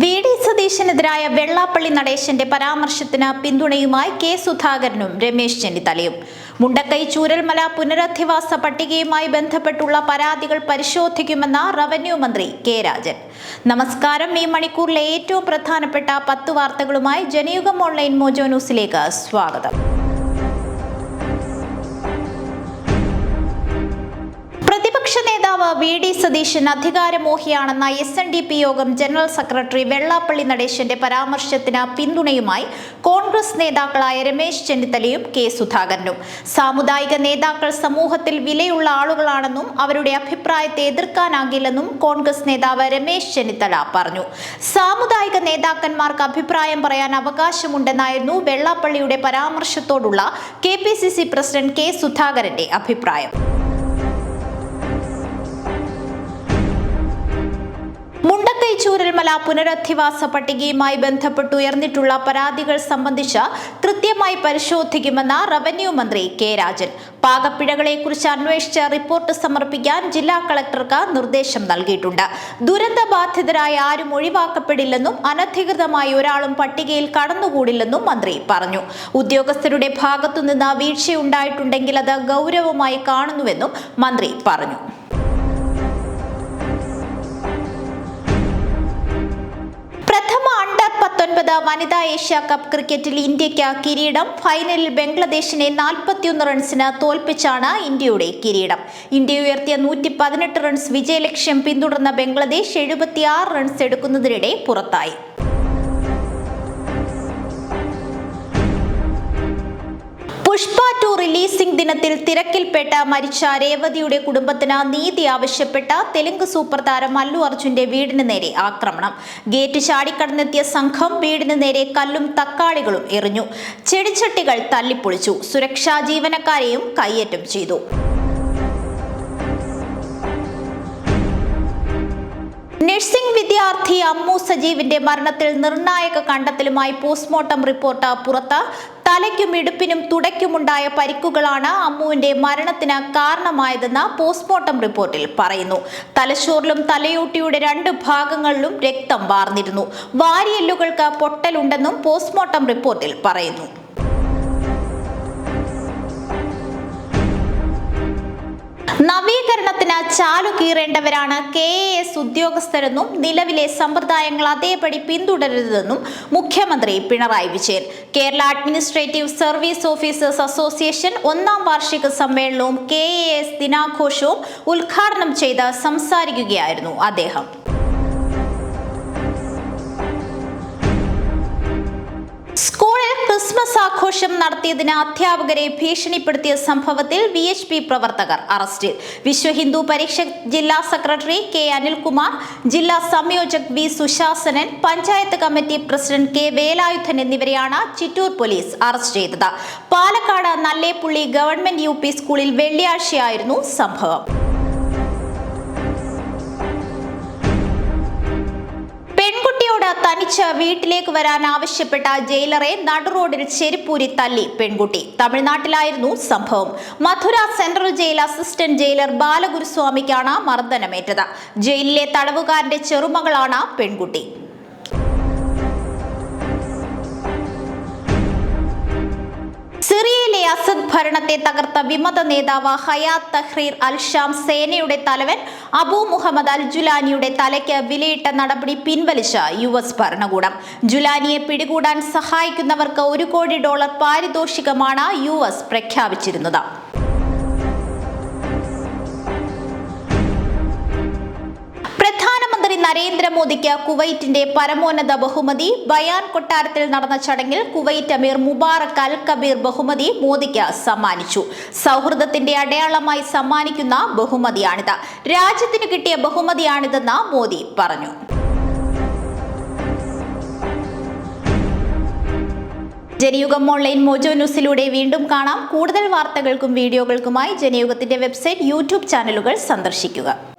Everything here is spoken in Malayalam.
വി ഡി സതീശനെതിരായ വെള്ളാപ്പള്ളി നടേശന്റെ പരാമർശത്തിന് പിന്തുണയുമായി കെ സുധാകരനും രമേശ് ചെന്നിത്തലയും. മുണ്ടക്കൈ ചൂരൽമല പുനരധിവാസ പട്ടികയുമായി ബന്ധപ്പെട്ടുള്ള പരാതികൾ പരിശോധിക്കുമെന്ന റവന്യൂ മന്ത്രി കെ രാജൻ. നമസ്കാരം. ഈ മണിക്കൂറിലെ ഏറ്റവും പ്രധാനപ്പെട്ട പത്ത് വാർത്തകളുമായി ജനയുഗം ഓൺലൈൻ മോജോ ന്യൂസിലേക്ക് സ്വാഗതം. നേതാവ് വി ഡി സതീശൻ അധികാരമോഹിയാണെന്ന എസ് എൻ ഡി പി യോഗം ജനറൽ സെക്രട്ടറി വെള്ളാപ്പള്ളി നടേശന്റെ പരാമർശത്തിന് പിന്തുണയുമായി കോൺഗ്രസ് നേതാക്കളായ രമേശ് ചെന്നിത്തലയും കെ സുധാകരനും. സാമുദായിക നേതാക്കൾ സമൂഹത്തിൽ വിലയുള്ള ആളുകളാണെന്നും അവരുടെ അഭിപ്രായത്തെ എതിർക്കാനാകില്ലെന്നും കോൺഗ്രസ് നേതാവ് രമേശ് ചെന്നിത്തല പറഞ്ഞു. സാമുദായിക നേതാക്കന്മാർക്ക് അഭിപ്രായം പറയാൻ അവകാശമുണ്ടെന്നായിരുന്നു വെള്ളാപ്പള്ളിയുടെ പരാമർശത്തോടുള്ള കെ പ്രസിഡന്റ് കെ സുധാകരന്റെ അഭിപ്രായം. ചൂരൽമല പുനരധിവാസ പട്ടികയുമായി ബന്ധപ്പെട്ട് ഉയർന്നിട്ടുള്ള പരാതികൾ സംബന്ധിച്ച് കൃത്യമായി പരിശോധിക്കുമെന്ന് റവന്യൂ മന്ത്രി കെ രാജൻ. പാകപ്പിഴകളെക്കുറിച്ച് അന്വേഷിച്ച് റിപ്പോർട്ട് സമർപ്പിക്കാൻ ജില്ലാ കളക്ടർക്ക് നിർദ്ദേശം നൽകിയിട്ടുണ്ട്. ദുരന്തബാധിതരായ ആരും ഒഴിവാക്കപ്പെടില്ലെന്നും അനധികൃതമായി ഒരാളും പട്ടികയിൽ കടന്നുകൂടില്ലെന്നും മന്ത്രി പറഞ്ഞു. ഉദ്യോഗസ്ഥരുടെ ഭാഗത്തുനിന്ന് വീഴ്ചയുണ്ടായിട്ടുണ്ടെങ്കിൽ അത് ഗൗരവമായി കാണുന്നുവെന്നും മന്ത്രി പറഞ്ഞു. വനിതാ ഏഷ്യ കപ്പ് ക്രിക്കറ്റിൽ ഇന്ത്യയ്ക്ക് കിരീടം. ഫൈനലിൽ ബംഗ്ലാദേശിനെ നാൽപ്പത്തിയൊന്ന് റൺസിന് തോൽപ്പിച്ചാണ് ഇന്ത്യയുടെ കിരീടം. ഇന്ത്യ ഉയർത്തിയ നൂറ്റി പതിനെട്ട് റൺസ് വിജയലക്ഷ്യം പിന്തുടർന്ന ബംഗ്ലാദേശ് എഴുപത്തിയാറ് റൺസ് എടുക്കുന്നതിനിടെ പുറത്തായി. പുഷ്പ ടു റിലീസിംഗ് ദിനത്തിൽ തിരക്കിൽപ്പെട്ട മരിച്ച രേവതിയുടെ കുടുംബത്തിന് നീതി ആവശ്യപ്പെട്ട തെലുങ്ക് സൂപ്പർ താരം അല്ലു അർജുന്റെ വീടിന് നേരെ ആക്രമണം. ഗേറ്റ് ചാടിക്കടന്നെത്തിയ സംഘം വീടിന് നേരെ കല്ലും തക്കാളികളും എറിഞ്ഞു. ചെടിച്ചട്ടികൾ തല്ലിപ്പൊളിച്ചു സുരക്ഷാ ജീവനക്കാരെയും കയ്യേറ്റം ചെയ്തു. നഴ്സിംഗ് വിദ്യാർത്ഥി അമ്മു സജീവിന്റെ മരണത്തിൽ നിർണായക കണ്ടെത്തലുമായി പോസ്റ്റ്മോർട്ടം റിപ്പോർട്ട് പുറത്ത്. തലയ്ക്കും ഇടുപ്പിനും തുടയ്ക്കുമുണ്ടായ പരിക്കുകളാണ് അമ്മുവിന്റെ മരണത്തിന് കാരണമായതെന്ന് പോസ്റ്റ്മോർട്ടം റിപ്പോർട്ടിൽ പറയുന്നു. തലച്ചോറിലും തലയോട്ടിയുടെ രണ്ട് ഭാഗങ്ങളിലും രക്തം വാർന്നിരുന്നു. വാരിയെല്ലുകൾക്ക് പൊട്ടലുണ്ടെന്നും പോസ്റ്റ്മോർട്ടം റിപ്പോർട്ടിൽ പറയുന്നു. നവീകരണത്തിന് ചാലു കീറേണ്ടവരാണ് കെ എ എസ് ഉദ്യോഗസ്ഥരെന്നും നിലവിലെ സമ്പ്രദായങ്ങൾ അതേപടി പിന്തുടരരുതെന്നും മുഖ്യമന്ത്രി Pinarayi Vijayan. Kerala administrative service officers association ഒന്നാം വാർഷിക സമ്മേളനവും കെ എ എസ് ദിനാഘോഷവും ഉദ്ഘാടനം ചെയ്ത് സംസാരിക്കുകയായിരുന്നു അദ്ദേഹം. സ്കൂളിൽ ക്രിസ്മസ് ആഘോഷം നടത്തിയതിന് അധ്യാപകരെ ഭീഷണിപ്പെടുത്തിയ സംഭവത്തിൽ വി എച്ച് പി പ്രവർത്തകർ അറസ്റ്റിൽ വിശ്വ ഹിന്ദു പരീക്ഷ ജില്ലാ സെക്രട്ടറി കെ അനിൽകുമാർ ജില്ലാ സംയോജക് V Sushasanan panchayat committee president K Velayudhan എന്നിവരെയാണ് ചിറ്റൂർ പോലീസ് അറസ്റ്റ് ചെയ്തത്. പാലക്കാട് നല്ലേപ്പുള്ളി ഗവൺമെന്റ് യു സ്കൂളിൽ വെള്ളിയാഴ്ചയായിരുന്നു സംഭവം. തനിച്ച് വീട്ടിലേക്ക് വരാൻ ആവശ്യപ്പെട്ട ജയിലറെ നടുറോഡിൽ ചെരുപ്പൂരി തല്ലി പെൺകുട്ടി. തമിഴ്നാട്ടിലായിരുന്നു സംഭവം. Madurai central jail assistant jailer ബാലഗുരുസ്വാമിക്കാണ് മർദ്ദനമേറ്റത്. ജയിലിലെ തടവുകാരന്റെ ചെറുമകളാണ് പെൺകുട്ടി. അസദ് ഭരണത്തെ തകർത്ത വിമത നേതാവ് ഹയാത്ത് തഹ്രീർ അൽ ഷാം സേനയുടെ തലവൻ അബു മുഹമ്മദ് അൽ ജുലാനിയുടെ തലയ്ക്ക് വിലയിട്ട നടപടി പിൻവലിച്ച യു എസ് ഭരണകൂടം. ജുലാനിയെ പിടികൂടാൻ സഹായിക്കുന്നവർക്ക് ഒരു കോടി ഡോളർ പാരിതോഷികമാണ് യു എസ് പ്രഖ്യാപിച്ചിരുന്നത്. നരേന്ദ്രമോദിക്ക് കുവൈറ്റിന്റെ പരമോന്നത ബഹുമതി ബയാൻ കൊട്ടാരത്തിൽ നടന്ന ചടങ്ങിൽ കുവൈറ്റ് അമീർ മുബാറക് അൽ കബീർ ബഹുമതി മോദിക്ക് സമ്മാനിച്ചു. സൗഹൃദത്തിന്റെ അടയാളമായി സമ്മാനിക്കുന്ന ബഹുമതിയാണിത്. രാജ്യത്തിന് കിട്ടിയ ബഹുമതിയാണിതെന്ന് മോദി പറഞ്ഞു. ജനയുഗം ഓൺലൈൻ മോജോ ന്യൂസിലൂടെ വീണ്ടും കാണാം. കൂടുതൽ വാർത്തകൾക്കും വീഡിയോകൾക്കുമായി ജനയുഗത്തിന്റെ വെബ്സൈറ്റ് യൂട്യൂബ് ചാനലുകൾ സന്ദർശിക്കുക.